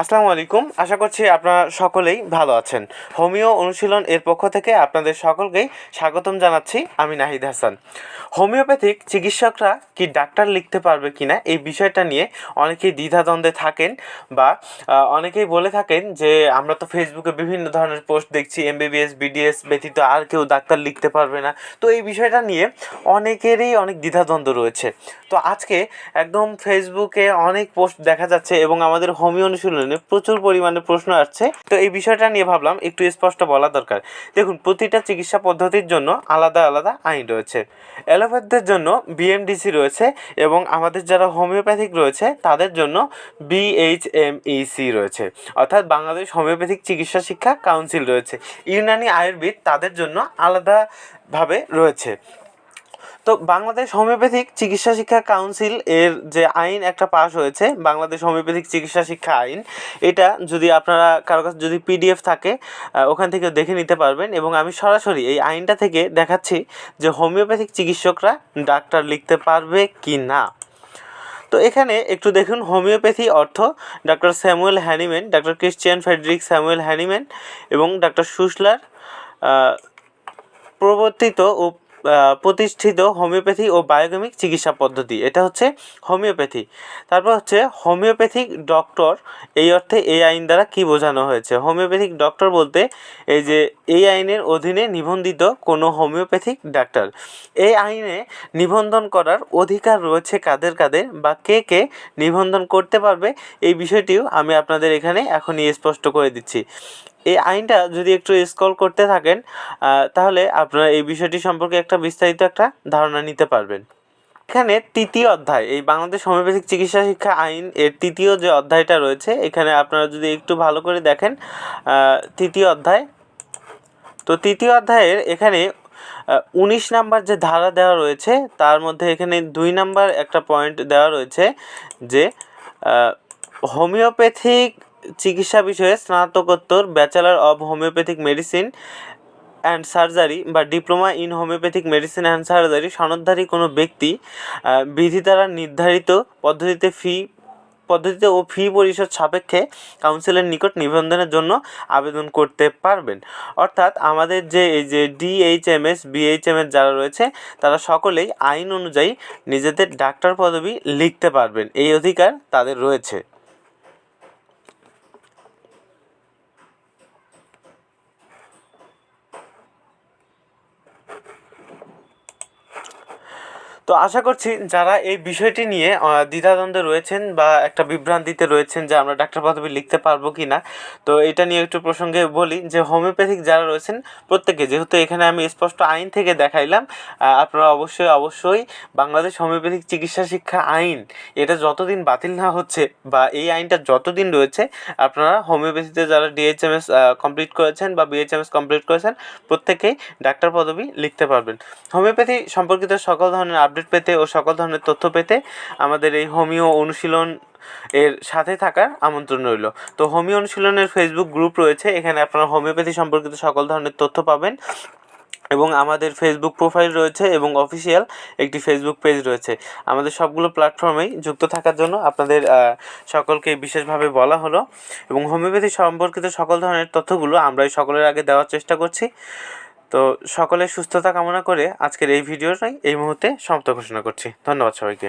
আসসালামু আলাইকুম। আশা করছি আপনারা সকলেই ভালো আছেন। হোমিও অনুশীলন এর পক্ষ থেকে আপনাদের সকলকেই স্বাগতম জানাচ্ছি আমি নাহিদ হাসান। হোমিওপ্যাথিক চিকিৎসকরা কি ডাক্তার লিখতে পারবে কি না এই বিষয়টা নিয়ে অনেকেই দ্বিধাদ্বন্দ্বে থাকেন বা অনেকেই বলে থাকেন যে, আমরা তো ফেসবুকে বিভিন্ন ধরনের পোস্ট দেখছি, এমবিবিএস, বিডিএস ব্যতীত আর কেউ ডাক্তার লিখতে পারবে না। তো এই বিষয়টা নিয়ে অনেকেরই অনেক দ্বিধাদ্বন্দ্ব রয়েছে। তো আজকে একদম ফেসবুকে অনেক পোস্ট দেখা যাচ্ছে এবং আমাদের হোমিও অনুশীলনে প্রচুর পরিমাণে প্রশ্ন আসছে। তো এই বিষয়টা নিয়ে ভাবলাম একটু স্পষ্ট বলা দরকার। দেখুন, প্রতিটা চিকিৎসা পদ্ধতির জন্য আলাদা আলাদা আইন রয়েছে। অ্যালোপ্যাথদের জন্য বিএমডিসি রয়েছে এবং আমাদের যারা হোমিওপ্যাথিক রয়েছে, তাদের জন্য বিএইচএমইসি রয়েছে। অর্থাৎ বাংলাদেশ হোমিওপ্যাথিক চিকিৎসা শিক্ষা কাউন্সিল রয়েছে। ইউনানি আয়ুর্বেদ তাদের জন্য আলাদাভাবে রয়েছে। তো বাংলাদেশ হোমিওপ্যাথিক চিকিৎসা শিক্ষা কাউন্সিল এর যে আইন একটা পাস হয়েছে, বাংলাদেশ হোমিওপ্যাথিক চিকিৎসা শিক্ষা আইন, এটা যদি আপনারা, কারও কাছে যদি পিডিএফ থাকে ওখান থেকে দেখে নিতে পারবেন এবং আমি সরাসরি এই আইনটা থেকে দেখাচ্ছি যে হোমিওপ্যাথিক চিকিৎসকরা ডাক্তার লিখতে পারবে কি না তো এখানে একটু দেখুন হোমিওপ্যাথি অর্থ doctor Samuel Hahnemann doctor Christian Friedrich Samuel Hahnemann এবং ডক্টর সুশলার প্রবর্তিত ও প্রতিষ্ঠিত হোমিওপ্যাথি ও বায়োকেমিক চিকিৎসা পদ্ধতি। এটা হচ্ছে হোমিওপ্যাথি। তারপর হচ্ছে হোমিওপ্যাথিক ডক্টর, এই অর্থে এই আইন দ্বারা কি বোঝানো হয়েছে? হোমিওপ্যাথিক ডক্টর বলতে এই যে, এই আইনের অধীনে নিবন্ধিত কোনো হোমিওপ্যাথিক ডাক্তার। এই আইনে নিবন্ধন করার অধিকার রয়েছে কাদের কাদের বা কে কে নিবন্ধন করতে পারবে, এই বিষয়টিও আমি আপনাদের এখানে এখনই স্পষ্ট করে দিচ্ছি। এই আইনটা যদি একটু স্কল করতে থাকেন তাহলে আপনারা এই বিষয়টি সম্পর্কে একটা বিস্তারিত একটা ধারণা নিতে পারবেন। এখানে তৃতীয় অধ্যায়, এই বাংলাদেশ হোমিওপ্যাথিক চিকিৎসা শিক্ষা আইন এর তৃতীয় যে অধ্যায়টা রয়েছে, এখানে আপনারা যদি একটু ভালো করে দেখেন তৃতীয় অধ্যায়। তো তৃতীয় অধ্যায়ের এখানে উনিশ নাম্বার যে ধারা দেওয়া রয়েছে, তার মধ্যে এখানে দুই নাম্বার একটা পয়েন্ট দেওয়া রয়েছে যে হোমিওপ্যাথিক চিকিৎসা বিষয়ে স্নাতকোত্তর, bachelor of homeopathic medicine and surgery বা diploma in homeopathic medicine and surgery সনদধারী কোনো ব্যক্তি বিধি দ্বারা নির্ধারিত পদ্ধতিতে ফি, পদ্ধতিতে ও ফি পরিশোধ সাপেক্ষে কাউন্সিলের নিকট নিবন্ধনের জন্য আবেদন করতে পারবেন। অর্থাৎ আমাদের যে এই যে ডিএইচএমএস বিএইচএমএস যারা রয়েছে, তারা সকলেই আইন অনুযায়ী নিজেদের ডাক্তার পদবি লিখতে পারবেন। এই অধিকার তাদের রয়েছে। তো আশা করছি যারা এই বিষয়টি নিয়ে দ্বিধাদ্বন্দ্বে রয়েছেন বা একটা বিভ্রান্তিতে রয়েছেন যে আমরা ডাক্তার পদবি লিখতে পারব কি না তো এটা নিয়ে একটু প্রসঙ্গে বলি যে হোমিওপ্যাথিক যারা রয়েছেন প্রত্যেকে, যেহেতু এখানে আমি স্পষ্ট আইন থেকে দেখাইলাম আপনারা অবশ্যই অবশ্যই বাংলাদেশ হোমিওপ্যাথিক চিকিৎসা শিক্ষা আইন এটা যতদিন বাতিল না হচ্ছে বা এই আইনটা যতদিন রয়েছে, আপনারা হোমিওপ্যাথিতে যারা ডিএইচএমএস কমপ্লিট করেছেন বা বিএইচএমএস কমপ্লিট করেছেন, প্রত্যেকেই ডাক্তার পদবি লিখতে পারবেন। হোমিওপ্যাথি সম্পর্কিত সকল ধরনের আপডেট পেতে ও সকল ধরনের তথ্য পেতে আমাদের এই হোমিও অনুশীলন এর সাথে থাকার আমন্ত্রণ রইল। তো হোমিও অনুশীলনের ফেসবুক গ্রুপ রয়েছে, এখানে আপনারা হোমিওপ্যাথি সম্পর্কিত সকল ধরনের তথ্য পাবেন এবং আমাদের ফেসবুক প্রোফাইল রয়েছে এবং অফিসিয়াল একটি ফেসবুক পেজ রয়েছে। আমাদের সবগুলো প্ল্যাটফর্মেই যুক্ত থাকার জন্য আপনাদের সকলকে বিশেষভাবে বলা হলো এবং হোমিওপ্যাথি সম্পর্কিত সকল ধরনের তথ্যগুলো আমরা সকলের আগে দেওয়ার চেষ্টা করছি। তো সকলের সুস্থতা কামনা করে আজকের এই ভিডিওটাই এই মুহূর্তে সমাপ্ত ঘোষণা করছি। ধন্যবাদ সবাইকে।